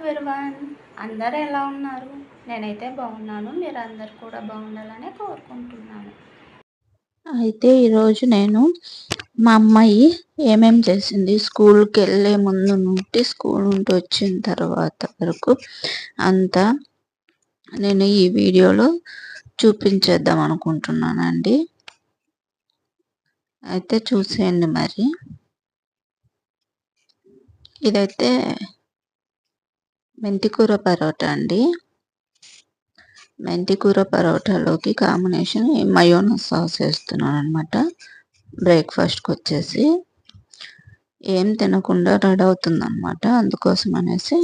Everyone అందరూ ఎలా ఉన్నారు? నేనైతే బాగున్నాను. మీరు అందరు కూడా బాగుండాలని కోరుకుంటున్నాను. అయితే ఈరోజు నేను మా అమ్మాయి ఏమేం చేసింది? స్కూల్కి వెళ్ళే ముందు నుండి స్కూల్ నుండి వచ్చిన తర్వాత వరకు అంతా నేను ఈ వీడియోలో చూపించేద్దాం అనుకుంటున్నానండి. అయితే చూసేయండి మరి. ఇదైతే మెంతికూర పరోటా అండి. మెంతికూర పరోటాలోకి కాంబినేషన్ మయోనా సాస్ వేస్తున్నాను అనమాట బ్రేక్ఫాస్ట్కి వచ్చేసి ఏం తినకుండా రెడీ అవుతుంది అనమాట అందుకోసం అనేసి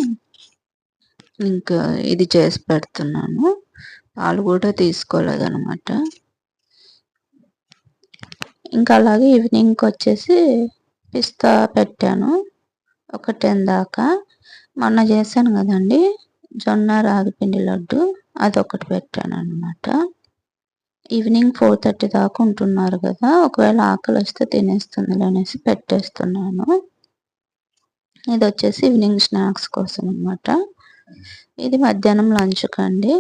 ఇంకా ఇది చేసి పెడుతున్నాను. పాలు కూడా తీసుకోలేదనమాట ఇంకా అలాగే ఈవినింగ్కి వచ్చేసి పిస్తా పెట్టాను. ఒక టెన్ దాకా. మొన్న చేశాను కదండి. జొన్న రాగిపిండి లడ్డు అదొకటి పెట్టాను అనమాట ఈవినింగ్ ఫోర్ థర్టీ దాకా ఉంటున్నారు కదా. ఒకవేళ ఆకలి వస్తే తినేస్తుంది అనేసి పెట్టేస్తున్నాను. ఇది వచ్చేసి ఈవినింగ్ స్నాక్స్ కోసం అనమాట ఇది మధ్యాహ్నం లంచ్కి అండి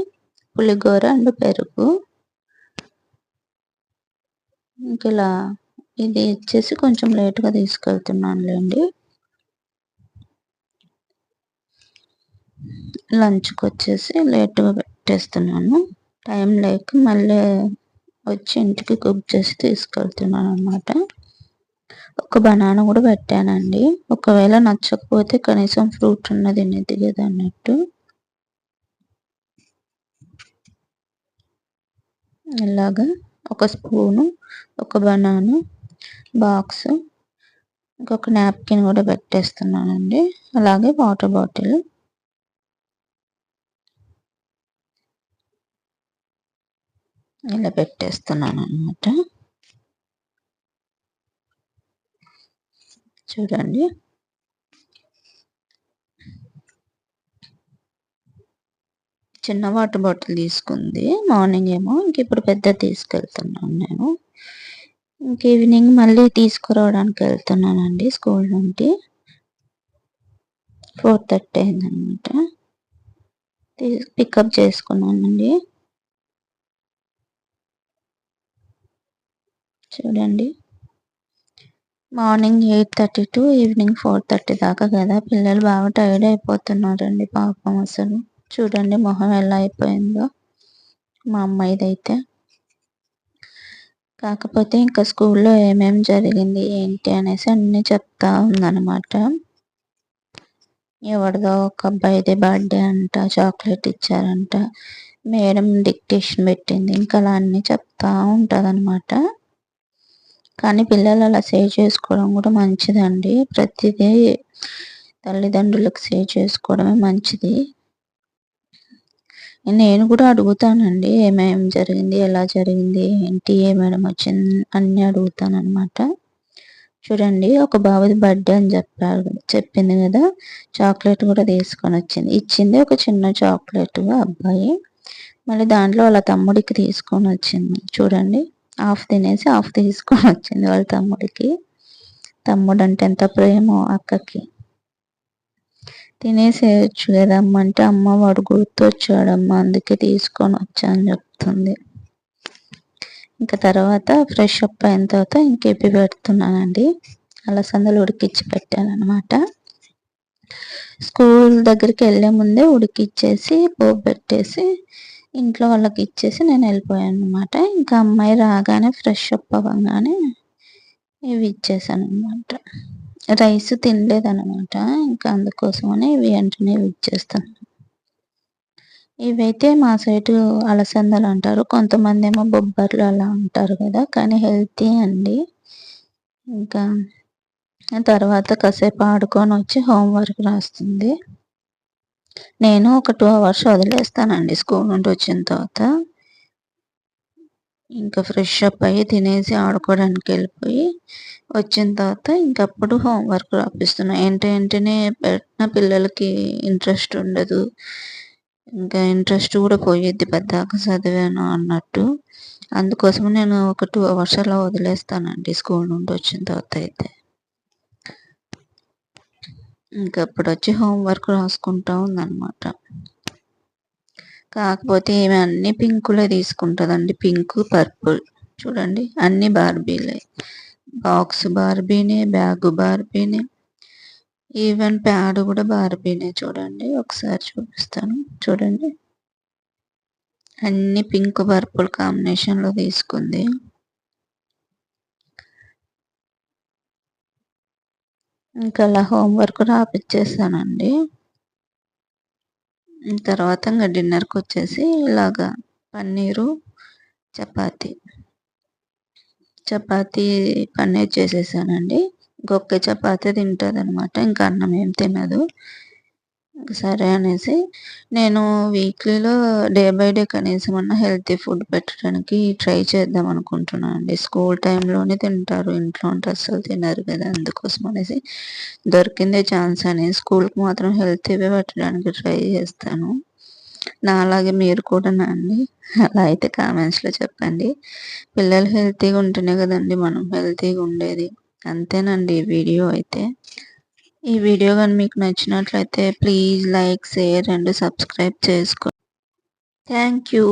పులిగోర అండ్ పెరుగు. ఇంక ఇలా ఇది వచ్చేసి కొంచెం లేట్గా తీసుకెళ్తున్నానులేండి. లంచ్కి వచ్చేసి లేట్గా పెట్టేస్తున్నాను. టైం లేక మళ్ళీ వచ్చి ఇంటికి కుక్ చేసి తీసుకెళ్తున్నాను అనమాట ఒక బనానా కూడా పెట్టానండి. ఒకవేళ నచ్చకపోతే కనీసం ఫ్రూట్ ఉన్నది తినేది కదా అన్నట్టు. ఇలాగా ఒక స్పూను ఒక బనానా బాక్స్ ఇంకొక నాప్కిన్ కూడా పెట్టేస్తున్నానండి. అలాగే వాటర్ బాటిల్. ఇలా పెట్టేస్తున్నాను అనమాట చూడండి. చిన్న వాటర్ బాటిల్ తీసుకుంది. మార్నింగ్ ఏమో ఇంక ఇప్పుడు పెద్ద తీసుకెళ్తున్నాను నేను. ఇంక ఈవినింగ్ మళ్ళీ తీసుకురావడానికి వెళ్తున్నానండి స్కూల్ నుండి. ఫోర్ థర్టీ అయిందనమాట పికప్ చేసుకున్నానండి. చూడండి. Morning eight thirty to evening four thirty దాకా కదా. పిల్లలు బాగా టైర్డ్ అయిపోతున్నారండి పాపం అసలు. చూడండి మొహం ఎలా అయిపోయిందో. మా అమ్మాయిదైతే. కాకపోతే ఇంకా స్కూల్లో ఏమేమి జరిగింది ఏంటి అనేసి అన్నీ చెప్తా ఉందన్నమాట. ఎవరిదో ఒక అబ్బాయిది బర్త్డే అంట చాక్లెట్ ఇచ్చారంట. మేడం డిక్టేషన్ పెట్టింది. ఇంకా అలా అన్నీ చెప్తా ఉంటుంది అనమాట కానీ పిల్లలు అలా సేవ్ చేసుకోవడం కూడా మంచిదండి. ప్రతిదీ తల్లిదండ్రులకు సేవ్ చేసుకోవడమే మంచిది. నేను కూడా అడుగుతానండి ఏమేమి జరిగింది ఎలా జరిగింది ఏంటి ఏ వచ్చింది అన్నీ అడుగుతాను చూడండి ఒక బాబుది బర్త్డే అని చెప్పారు చెప్పింది కదా చాక్లెట్ కూడా తీసుకొని వచ్చింది. ఇచ్చింది ఒక చిన్న చాక్లెట్ అబ్బాయి. మళ్ళీ దాంట్లో వాళ్ళ తమ్ముడికి తీసుకొని వచ్చింది. చూడండి హాఫ్ తినేసి హాఫ్ తీసుకొని వచ్చింది వాళ్ళ తమ్ముడికి. తమ్ముడు అంటే ఎంత ప్రేమో అక్కకి. తినేసేయచ్చు కదమ్మా అంటే అమ్మ వాడు గుర్తొచ్చాడమ్మా అందుకే తీసుకొని వచ్చా అని చెప్తుంది. ఇంకా తర్వాత ఫ్రెష్ అప్ అయిన తర్వాత ఇంకెప్పి పెడుతున్నానండి. అలసందలు ఉడికిచ్చి పెట్టానమాట స్కూల్ దగ్గరికి వెళ్ళే ముందే ఉడికిచ్చేసి పోపు పెట్టేసి ఇంట్లో వాళ్ళకి ఇచ్చేసి నేను వెళ్ళిపోయాను అనమాట ఇంకా అమ్మాయి రాగానే ఫ్రెష్ అప్ అవ్వగానే ఇవి ఇచ్చేసాను అనమాట రైస్ తినలేదనమాట ఇంకా అందుకోసమని ఇవి వెంటనే ఇచ్చేస్తాను. ఇవైతే మా సైడ్ అలసందలు అంటారు. కొంతమంది ఏమో బొబ్బర్లు అలా ఉంటారు కదా. కానీ హెల్తీ అండి. ఇంకా తర్వాత కాసేపు ఆడుకొని వచ్చి హోంవర్క్ రాస్తుంది. నేను ఒక టూ అవర్స్ వదిలేస్తానండి స్కూల్ నుండి వచ్చిన తర్వాత. ఇంకా ఫ్రెష్ అప్ అయ్యి తినేసి ఆడుకోవడానికి వెళ్ళిపోయి వచ్చిన తర్వాత ఇంకప్పుడు హోంవర్క్ రాపిస్తున్నా. ఏంటంటేనే పెట్టిన పిల్లలకి ఇంట్రెస్ట్ ఉండదు. ఇంకా ఇంట్రెస్ట్ కూడా పోయేది పెద్దాక చదివాను అన్నట్టు. అందుకోసం నేను ఒక టూ అవర్స్ అలా వదిలేస్తానండి స్కూల్ నుండి వచ్చిన తర్వాత అయితే. ఇంకా ఇప్పుడు వచ్చి హోంవర్క్ రాసుకుంటా ఉందన్నమాట. కాకపోతే ఈమె అన్ని పింకులే తీసుకుంటుందండి. Pink purple. చూడండి అన్ని బార్బీలే. బాక్స్ బార్బీనే బ్యాగ్ బార్బీనే. ఈవెన్ ప్యాడ్ కూడా బార్బీనే చూడండి. ఒకసారి చూపిస్తాను. చూడండి. అన్ని పింక్ పర్పుల్ కాంబినేషన్లో తీసుకుంది. ఇంకా అలా హోంవర్క్ రాపిచ్చేసానండి తర్వాత ఇంకా డిన్నర్కి వచ్చేసి ఇలాగా పన్నీరు చపాతి. చపాతి పన్నీర్ చేసేసానండి. గొక్క చపాతి తింటుంది అనమాట ఇంకా అన్నం ఏం తినదు. సరే అనేసి నేను వీక్లీలో డే బై డే కనీసం అన్న హెల్తీ ఫుడ్ పెట్టడానికి ట్రై చేద్దాం అనుకుంటున్నాను అండి. స్కూల్ టైంలోనే తింటారు ఇంట్లో ఉంటే అస్సలు తినరు కదా అందుకోసం అనేసి దొరికిందే ఛాన్స్ అని స్కూల్కి మాత్రం హెల్తీవే పెట్టడానికి ట్రై చేస్తాను. నా అలాగే మీరు కూడా అండి. అలా అయితే కామెంట్స్లో చెప్పండి. పిల్లలు హెల్తీగా ఉంటేనే కదండి మనం హెల్తీగా ఉండేది. అంతేనండి ఈ వీడియో అయితే. ఈ వీడియో కానీ మీకు నచ్చినట్లయితే please like share and subscribe చేసుకో. Thank you.